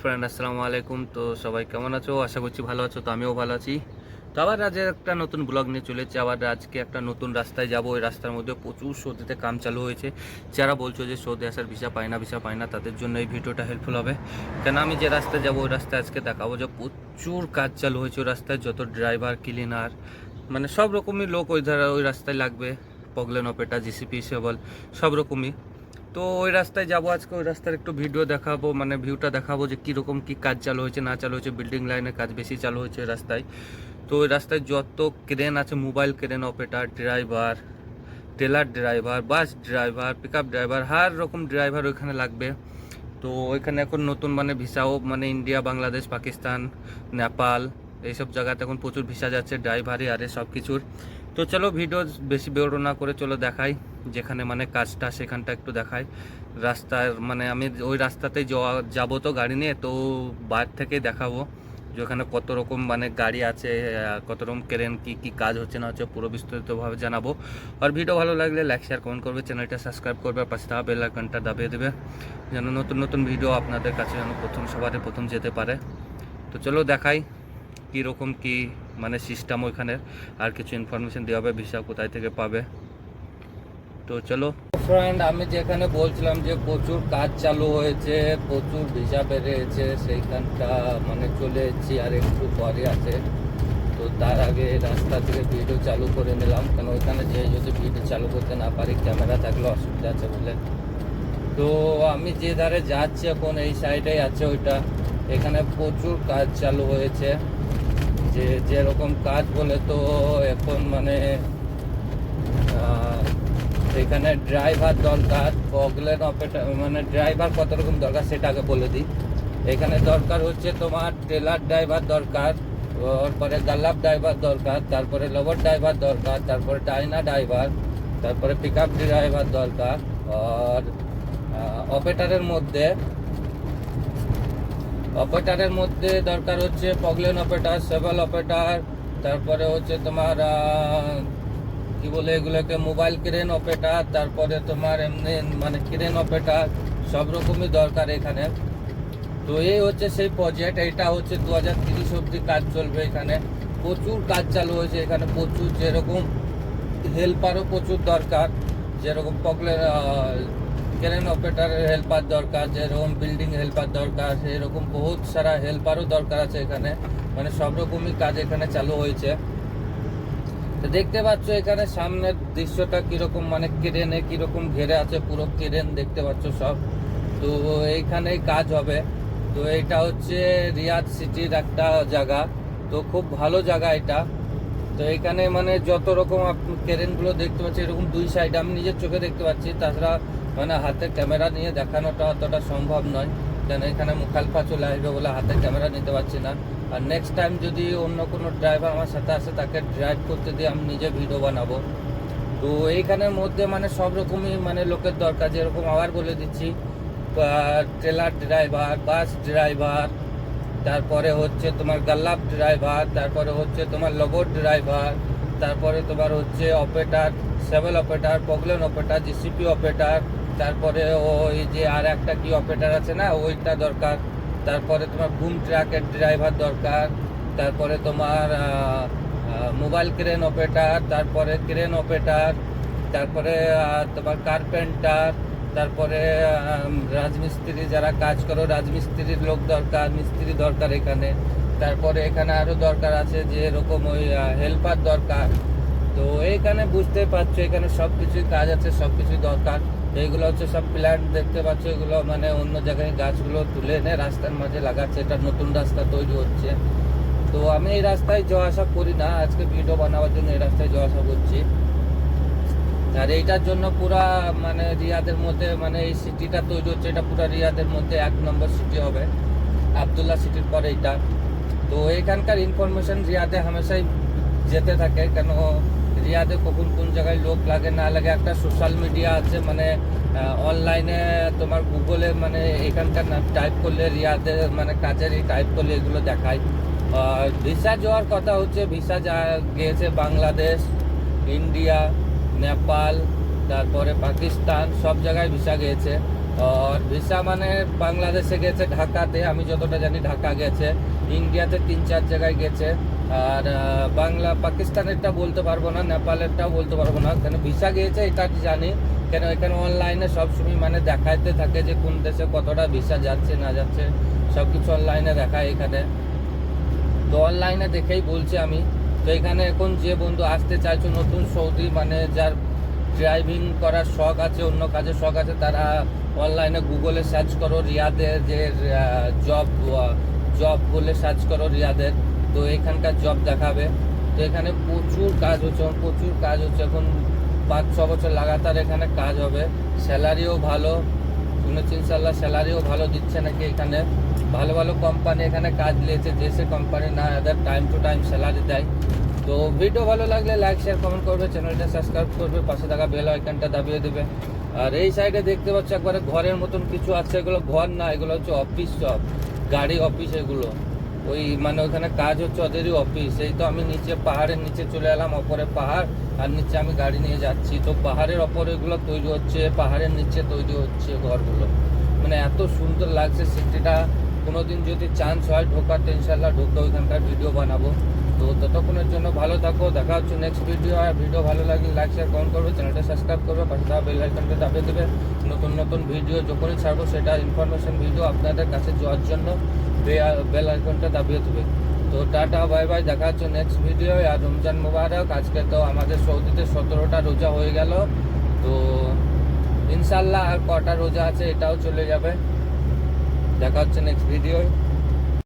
Friend আসসালামু আলাইকুম। তো সবাই কেমন আছো? আশা করছি ভালো আছো, তো আমিও ভালো আছি। তো আবার আজ একটা নতুন ব্লগ নিয়ে চলেছে আবার আজকে একটা নতুন রাস্তায় যাব। ওই রাস্তার মধ্যে প্রচুর সৌদিতে কাম চালু হয়েছে। যারা বলছো যে সৌদি আসার ভিসা পায় না ভিসা পায় না, তাদের জন্য এই ভিডিওটা হেল্পফুল হবে। কেন আমি যে রাস্তায় যাব, ওই রাস্তায় আজকে দেখাবো যে প্রচুর কাজ চালু হয়েছে। ওই রাস্তায় যত ড্রাইভার ক্লিনার মানে সব রকমই লোক ওই ধারা, ওই রাস্তায় লাগবে। পগলেন অপেটা জিসিপি সেবল সব রকমই। তো ওই রাস্তায় যাব, আজকে ওই রাস্তার একটু ভিডিও দেখাবো মানে ভিউটা দেখাবো যে কীরকম কী কাজ চালু হয়েছে, না চালু হয়েছে বিল্ডিং লাইনের কাজ বেশি চালু হয়েছে রাস্তায়। তো ওই রাস্তায় যত ক্রেন আছে mobile crane operator driver trailer driver bus driver pick driver হার রকম ড্রাইভার ওইখানে লাগবে। তো ওইখানে এখন নতুন মানে ভিসাও মানে ইন্ডিয়া বাংলাদেশ পাকিস্তান নেপাল এইসব জায়গাতে এখন প্রচুর ভিসা যাচ্ছে ড্রাইভারই আরে সব কিছুর তো চলো ভিডিও বেশি বেরো না করে চলো দেখাই, যেখানে মানে কাজটা সেখানটা একটু দেখাই। রাস্তার মানে আমি ওই রাস্তাতেই যাব তো গাড়ি নিয়ে, তো বাইর থেকে দেখাবো যে ওখানে কত রকম মানে গাড়ি আছে কত রকম ক্রেন কী কী কাজ হচ্ছে না হচ্ছে, পুরো বিস্তারিতভাবে জানাব। আর ভিডিও ভালো লাগলে লাইক শেয়ার কমেন্ট করবে চ্যানেলটা সাবস্ক্রাইব করবে, আর পাশে থাকা বেল আইকনটা দাবিয়ে দেবে, যেন নতুন নতুন ভিডিও আপনাদের কাছে যেন প্রথম সবারই প্রথম যেতে পারে। তো চলো দেখাই, কীরকম, কি মানে সিস্টেম ওইখানে আর কিছু ইনফরমেশন দেওয়া হবে ভিসা কোথায় থেকে পাবে। তো চলো। ফ্রেন্ড আমি যেখানে বলছিলাম যে প্রচুর কাজ চালু হয়েছে, প্রচুর ভিসা বেরিয়েছে, সেইখানটা মানে চলে এসেছি আর একটু পরে আছে। তো তার আগে রাস্তা থেকে ভিডিও চালু করে নিলাম কারণ ওইখানে যে যদি ভিডিও চালু করতে না পারি ক্যামেরা থাকলে অসুবিধা আছে বলে তো আমি যে ধারে যাচ্ছি এখন, এই সাইডেই আছে ওইটা। এখানে প্রচুর কাজ চালু হয়েছে। যে যেরকম কাজ বলে তো এখন মানে এখানে ড্রাইভার দরকার পগলেন অপারেটর মানে ড্রাইভার কত রকম দরকার সেটা আগে বলে দিই। এখানে দরকার হচ্ছে তোমার ট্রেলার ড্রাইভার দরকার তারপরে গাল্লাপ ড্রাইভার দরকার, তারপরে লোভার ড্রাইভার দরকার, তারপরে টাইনা ড্রাইভার তারপরে পিক আপ ড্রাইভার দরকার, আর অপারেটারের মধ্যে অপারেটারের মধ্যে দরকার হচ্ছে পগলেন অপারেটার সেভেল অপারেটার তারপরে হচ্ছে তোমার কি বলে এগুলোকে মোবাইল ক্রেন অপারেটার তারপরে তোমার এমনি মানে ক্রেন অপারেটার সব রকমই দরকার এখানে। তো এই হচ্ছে সেই প্রজেক্ট এটা হচ্ছে দু হাজার তিরিশ অব্দি কাজ চলবে এখানে। প্রচুর কাজ চালু হয়েছে এখানে, প্রচুর যেরকম হেল্পারও প্রচুর দরকার, যেরকম পকলের ক্রেন অপারেটারের হেল্পার দরকার যেরকম বিল্ডিং হেল্পার দরকার সেরকম বহুত সারা হেল্পারও দরকার আছে এখানে। মানে সব রকমই কাজ এখানে চালু হয়েছে। তো দেখতে পাচ্ছ এখানে সামনের দৃশ্যটা কীরকম মানে ক্রেনে কীরকম ঘেরে আছে, পুরো ক্রেন দেখতে পাচ্ছ সব। তো এইখানেই কাজ হবে। তো এটা হচ্ছে রিয়াদ সিটির একটা জায়গা। তো খুব ভালো জায়গা এটা। তো এখানে মানে যত রকম ক্রেনগুলো দেখতে পাচ্ছি, এরকম দুই সাইড আমি নিজের চোখে দেখতে পাচ্ছি। তাছাড়া মানে হাতে ক্যামেরা নিয়ে দেখানোটা অতটা সম্ভব নয়। কেন এখানে মুখালফা চলে আসবে বলে হাতে ক্যামেরা নিতে পারছি না। আর নেক্সট টাইম যদি অন্য কোনো ড্রাইভার আমার সাথে আসে, তাকে ড্রাইভ করতে দিয়ে আমি নিজে ভিডিও বানাবো। তো এইখানের মধ্যে মানে সব রকমই মানে লোকের দরকার। যেরকম আবার বলে দিচ্ছি ট্রেলার ড্রাইভার বাস ড্রাইভার তারপরে হচ্ছে তোমার গাল্লাপ ড্রাইভার তারপরে হচ্ছে তোমার লগর ড্রাইভার তারপরে তোমার হচ্ছে operator shovel operator Poclain operator JCB operator তারপরে ওই যে আর একটা কি অপারেটার আছে না, ওইটা দরকার। তারপরে তোমার বুম ট্রাকের ড্রাইভার দরকার। তারপরে তোমার মোবাইল ক্রেন অপারেটার তারপরে ক্রেন অপারেটার তারপরে তোমার কার্পেন্টার তারপরে রাজমিস্ত্রি যারা কাজ করো, রাজমিস্ত্রির লোক দরকার, মিস্ত্রি দরকার এখানে। তারপরে এখানে আরও দরকার আছে যে এরকম ওই হেল্পার দরকার। তো এইখানে বুঝতে পারছ, এখানে সব কিছুই কাজ আছে সব কিছুই দরকার। এইগুলো হচ্ছে সব প্ল্যান্ট দেখতে পাচ্ছ, এগুলো মানে অন্য জায়গায় গাছগুলো তুলে এনে রাস্তার মাঝে লাগাচ্ছে, এটা নতুন রাস্তা তৈরি হচ্ছে। তো আমি এই রাস্তায় যাওয়া আসা করি না, আজকে ভিডিও বানাবার জন্য এই রাস্তায় যাওয়া আসা করছি। আর এইটার জন্য পুরা মানে রিয়াদের মধ্যে মানে এই সিটিটা তৈরি হচ্ছে, এটা পুরা রিয়াদের মধ্যে এক নম্বর সিটি হবে, আবদুল্লাহ সিটির পরে এটা তো এখানকার ইনফরমেশন রিয়াদে হামেশাই যেতে থাকে, কেন রিয়াদে কখন কোন জায়গায় লোক লাগে, না লাগে, একটা সোশ্যাল মিডিয়া আছে মানে অনলাইনে তোমার গুগলে মানে এখানকার টাইপ করলে রিয়াদে মানে কাজেরই টাইপ করলে এগুলো দেখায়। ভিসা যাওয়ার কথা হচ্ছে ভিসা যা গিয়েছে বাংলাদেশ ইন্ডিয়া নেপাল তারপরে পাকিস্তান, সব জায়গায় ভিসা গিয়েছে। ভিসা মানে বাংলাদেশে গেছে, ঢাকাতে, আমি যতটা জানি ঢাকা গেছে, ইন্ডিয়াতে তিন চার জায়গায় গেছে, আর বাংলা, পাকিস্তানেরটা বলতে পারব না, নেপালেরটাও বলতে পারব না, কেন ভিসা গিয়েছে এটা জানি, কেন এখানে অনলাইনে সবসময় মানে দেখাইতে থাকে যে কোন দেশে কতটা ভিসা যাচ্ছে, না যাচ্ছে সব কিছু অনলাইনে দেখায় এখানে। তো অনলাইনে দেখেই বলছি আমি, তো এখানে এখন যে বন্ধু আসতে চাইছো, নতুন সৌদি মানে যার ড্রাইভিং করার শখ আছে, অন্য কাজের শখ আছে, তারা অনলাইনে গুগলে সার্চ করো রিয়াদের যে জব জব বলে সার্চ করো রিয়াদের, তো এখানকার জব দেখাবে। তো এখানে প্রচুর কাজ হচ্ছে প্রচুর কাজ হচ্ছে, এখন পাঁচ, ছ বছর লাগাতার এখানে কাজ হবে। স্যালারিও ভালো, শুনেছি ইনশাল্লাহ স্যালারিও ভালো দিচ্ছে নাকি এখানে। ভালো ভালো কোম্পানি এখানে কাজ নিয়েছে যে সে কোম্পানি না এদের টাইম টু টাইম স্যালারি দেয়। তো ভিডিও ভালো লাগলে লাইক শেয়ার কমেন্ট করবে চ্যানেলটা সাবস্ক্রাইব করবে, পাশে থাকা বেল আইকনটা দাবিয়ে দেবে। আর এই সাইডে দেখতে পাচ্ছ একবারে ঘরের মতন কিছু আছে, এগুলো ঘর না, এগুলো হচ্ছে অফিস সব গাড়ি অফিস এগুলো। ওই মানে ওখানে কাজ হচ্ছে, ওদেরই অফিস এই তো আমি নিচে, পাহাড়ের নিচে চলে এলাম, ওপরে পাহাড়, আর নিচে আমি গাড়ি নিয়ে যাচ্ছি। তো পাহাড়ের ওপরে এগুলো তৈরি হচ্ছে, পাহাড়ের নিচে তৈরি হচ্ছে ঘরগুলো। মানে এত সুন্দর লাগছে সিটিটা কোনোদিন যদি চান্স হয় ঢোকার, তো ইনশাল্লাহ ওইখানকার ভিডিও বানাবো। তো ততক্ষণের জন্য ভালো থাকো, দেখা হচ্ছে নেক্সট ভিডিও আর ভিডিও ভালো লাগলে লাইক শেয়ার কমেন্ট করবে চ্যানেলটা সাবস্ক্রাইব করবে, পাশে থাকা বেল আইকনটা দাবিয়ে দেবে। নতুন নতুন ভিডিও যখনই ছাড়বো, সেটা ইনফরমেশন ভিডিও আপনাদের কাছে যাওয়ার জন্য বেল আইকনটা দাবিয়ে দেবে। তো টাটা বাই বাই দেখা হচ্ছে নেক্সট ভিডিও আর রমজান মুবারক। আজকে তো আমাদের সৌদিতে সতেরোটা রোজা হয়ে গেল। তো ইনশাল্লাহ আর কটা রোজা আছে এটাও চলে যাবে। দেখা হচ্ছে নেক্সট ভিডিও